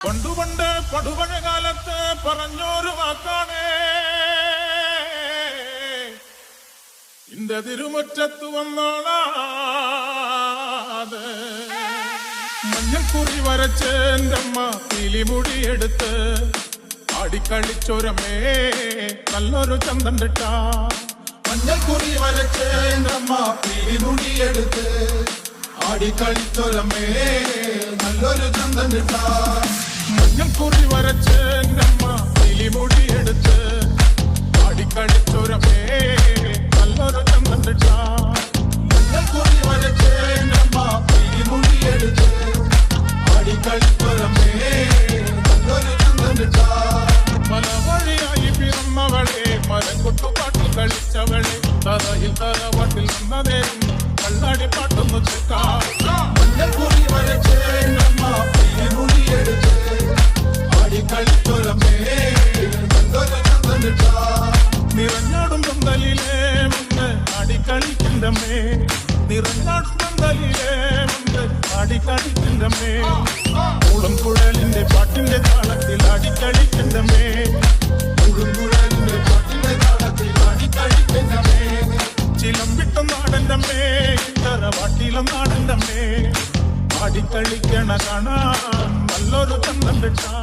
പണ്ടുപണ്ട് പടുപഴ കാലത്ത് പറഞ്ഞൊരു വാക്കാണ്. ഇന്റെ തിരുമുറ്റത്ത് വന്നോളാത്. മഞ്ഞൾക്കുറി വരച്ച് എന്റെ അമ്മ പിലിമുടിയെടുത്ത് ആടിക്കളിച്ചൊരമേ നല്ലൊരു ചന്തം കിട്ട. മഞ്ഞൾക്കുറി വരച്ച് നമ്മ പിടിമുടിയെടുത്ത് ആടിക്കളിച്ചൊരമേ നല്ലൊരു ചന്തം കിട്ടാ. മഞ്ഞക്കുറി വരച്ച് എന്റെ അമ്മ പിലിമുടിയെടുത്ത് ആടിക്കളിച്ചൊരമേ നല്ലൊരു ചന്തം കിട്ടാ മഞ്ഞക്കുറി വരച്ച് നമ്മ പിടിമുടിയെടുത്ത് ആടിക്കളിച്ചൊരമേ നല്ലൊരു ചന്തം കിട്ടാ പല വഴിയായി പിറന്നവളെ മരക്കൊട്ടുപാട്ടിൽ കളിച്ചവളെ തറയിൽ തറവാട്ടിൽ വന്നതേരും കള്ളാടി പാട്ടൊന്നു ചെക്കാം മഞ്ഞൾ വരച്ച് ആടിക്കളിക്കണ്ടമേ നിറഞ്ഞാടും പന്തലിലെ മുന്ന് ആടിക്കളിക്കണ്ടമേ കുളം കുഴലിന്റെ പാട്ടിന്റെ താളത്തിൽ ആടിക്കളിക്കണ്ടമേ കുടുംബുഴലിന്റെ പാട്ടിന്റെ താളത്തിൽ ആടിക്കളിക്കുന്നമേ ചിലമ്പിട്ട നാടന്റമ്മേ. തറവാട്ടിലെ നാടന്റമ്മേ. ആടിക്കളിക്കണ കാണാൻ നല്ലൊരു ചന്തം കിട്ടാ